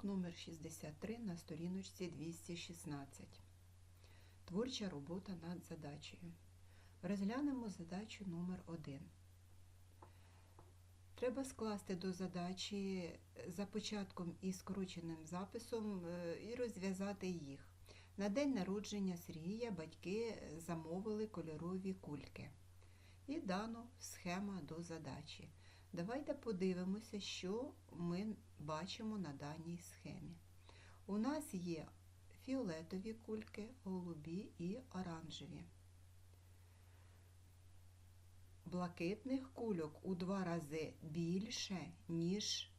Урок номер 63 на сторіночці 216. Творча робота над задачею. Розглянемо задачу номер 1. Треба скласти до задачі за початком і скороченим записом е, і розв'язати їх. На день народження Сергія батьки замовили кольорові кульки. І дано схема до задачі. Давайте подивимося, що ми бачимо на даній схемі. У нас є фіолетові кульки, голубі і оранжеві. Блакитних кульок у два рази більше, ніж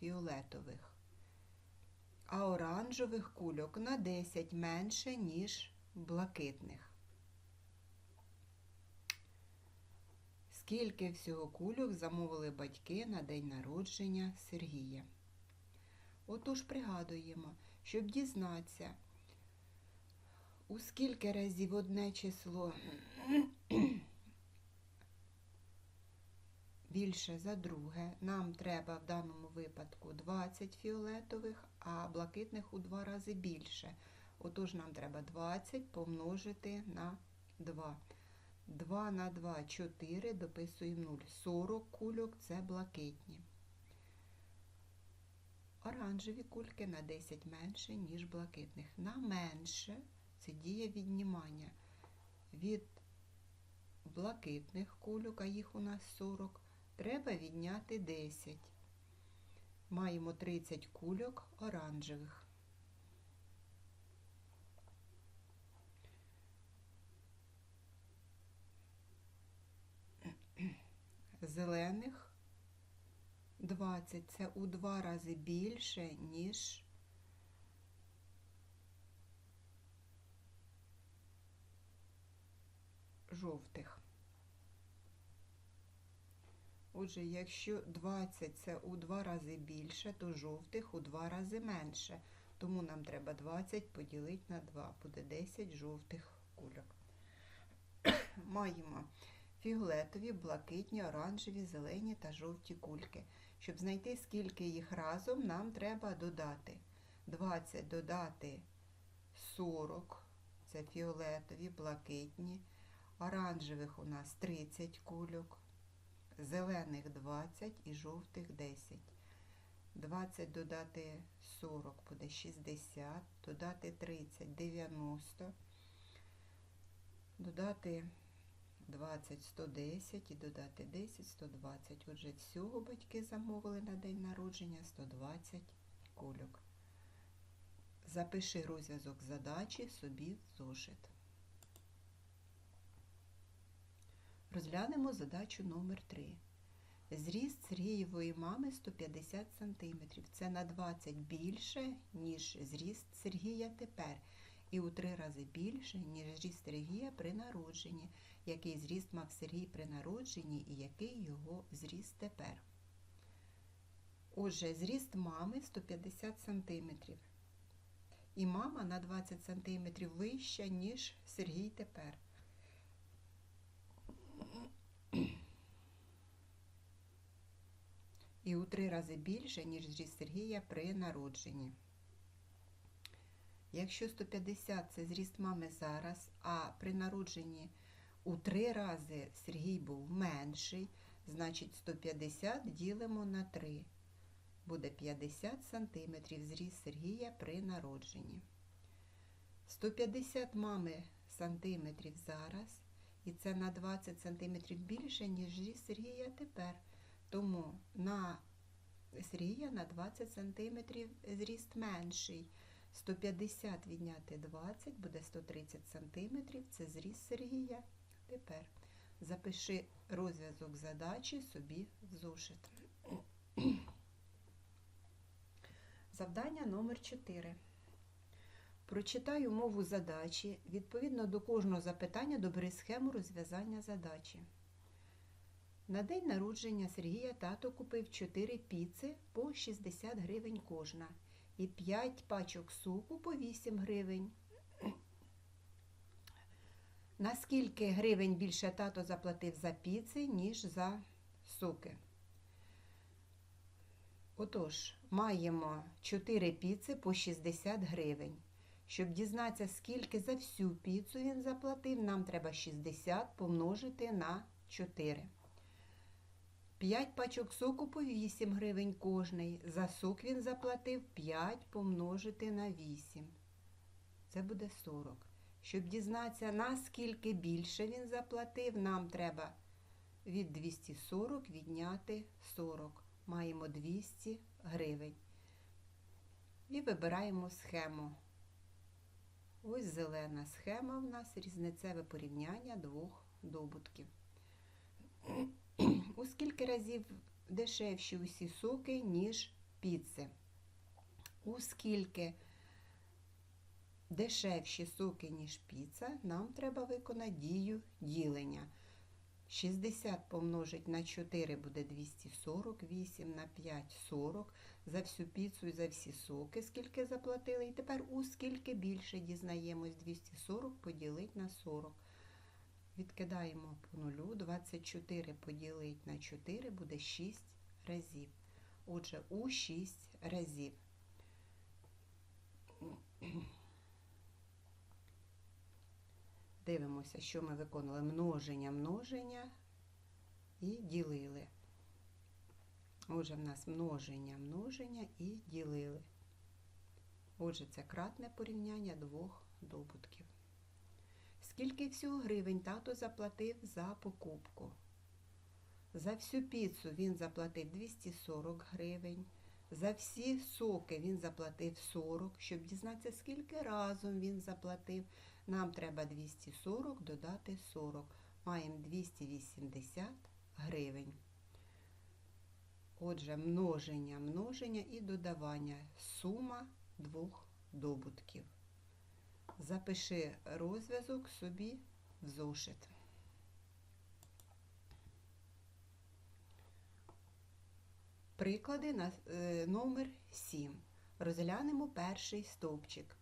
фіолетових, а оранжевих кульок на 10 менше, ніж блакитних. Скільки всього кульок замовили батьки на день народження Сергія? Отож пригадуємо, щоб дізнатися, у скільки разів одне число більше за друге, нам треба в даному випадку 20 фіолетових, а блакитних у два рази більше. Отож нам треба 20 помножити на 2. 2 на 2 4, дописуємо 0. 40 кульок це блакитні. Оранжеві кульки на 10 менше, ніж блакитних. На менше це дія віднімання від блакитних кульок, а їх у нас 40, треба відняти 10. Маємо 30 кульок оранжевих. Зелених 20. Це у два рази більше, ніж жовтих. Отже, якщо 20 це у два рази більше, то жовтих у два рази менше. Тому нам треба 20 поділити на 2. Буде 10 жовтих кульок. Маємо фіолетові, блакитні, оранжеві, зелені та жовті кульки. Щоб знайти, скільки їх разом, нам треба додати 20 додати 40, це фіолетові, блакитні, оранжевих у нас 30 кульок, зелених 20 і жовтих 10. 20 додати 40 буде 60, додати 30 90, додати 20 110 і додати 10 120. Отже, всього батьки замовили на день народження 120 кульок. Запиши розв'язок задачі собі в зошит. Розглянемо задачу номер 3. Зріст Сергієвої мами 150 см. Це на 20 більше, ніж зріст Сергія тепер. І у три рази більше, ніж зріст Сергія при народженні. Який зріст мав Сергій при народженні і який його зріст тепер. Отже, зріст мами 150 см. І мама на 20 см вища, ніж Сергій тепер. І у три рази більше, ніж зріст Сергія при народженні. Якщо 150 це зріст мами зараз, а при народженні у три рази Сергій був менший, значить 150 ділимо на 3. Буде 50 см зріст Сергія при народженні. 150 мами сантиметрів зараз, і це на 20 см більше, ніж зріст Сергія тепер. Тому на Сергія на 20 см зріст менший. 150 відняти 20 буде 130 см. Це зріст Сергія. Тепер запиши розв'язок задачі собі в зошит. Завдання номер 4. Прочитай умову задачі. Відповідно до кожного запитання добери схему розв'язання задачі. На день народження Сергія тато купив 4 піци по 60 гривень кожна і 5 пачок суку по 8 гривень. Наскільки гривень більше тато заплатив за піци, ніж за соки? Отож, маємо 4 піци по 60 гривень. Щоб дізнатися, скільки за всю піцу він заплатив, нам треба 60 помножити на 4. 5 пачок соку по 8 гривень кожний. За сок він заплатив 5 помножити на 8. Це буде 40. Щоб дізнатися, наскільки більше він заплатив, нам треба від 240 відняти 40. Маємо 200 гривень. І вибираємо схему. Ось зелена схема в нас різницеве порівняння двох добутків. Скільки разів дешевші усі соки, ніж піци? У скільки дешевші соки, ніж піца, нам треба виконати дію ділення. 60 помножить на 4 буде 240, 8 на 5 40. За всю піцу і за всі соки, скільки заплатили. І тепер у скільки більше дізнаємось 240 поділить на 40. Відкидаємо по нулю. 24 поділить на 4 буде 6 разів. Отже, у 6 разів. Дивимося, що ми виконали множення, множення і ділили. Отже, в нас множення, множення і ділили. Отже, це кратне порівняння двох добутків. Скільки всього гривень тато заплатив за покупку? За всю піцу він заплатив 240 гривень. За всі соки він заплатив 40. Щоб дізнатися, скільки разом він заплатив, нам треба 240 додати 40. Маємо 280 гривень. Отже, множення, множення і додавання. Сума двох добутків. Запиши розв'язок собі в зошит. Приклади на е, номер 7. Розглянемо перший стовпчик.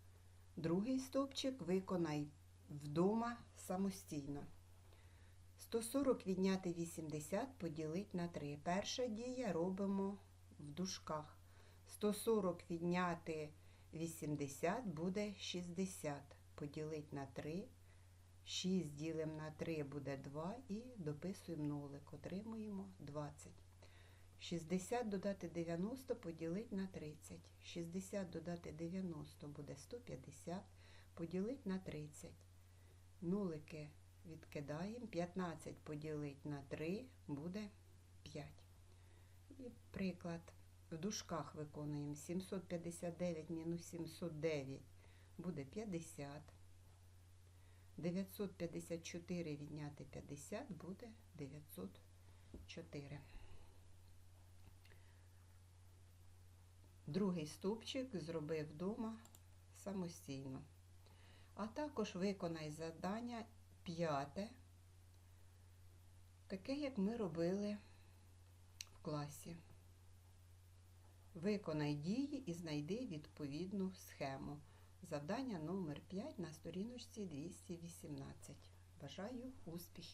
Другий стовпчик виконай вдома самостійно. 140 відняти 80 поділить на 3. Перша дія робимо в дужках. 140 відняти 80 буде 60. Поділить на 3. 6 ділимо на 3 буде 2 і дописуємо нолик. Отримуємо 20. 60 додати 90 поділить на 30. 60 додати 90 буде 150, поділить на 30. Нулики відкидаємо. 15 поділить на 3 буде 5. І приклад. В дужках виконуємо 759 мінус 709 буде 50. 954 відняти 50 буде 904. Другий стовпчик зробив вдома самостійно. А також виконай завдання п'яте, таке, як ми робили в класі. Виконай дії і знайди відповідну схему. Завдання номер 5 на сторіночці 218. Бажаю успіхів!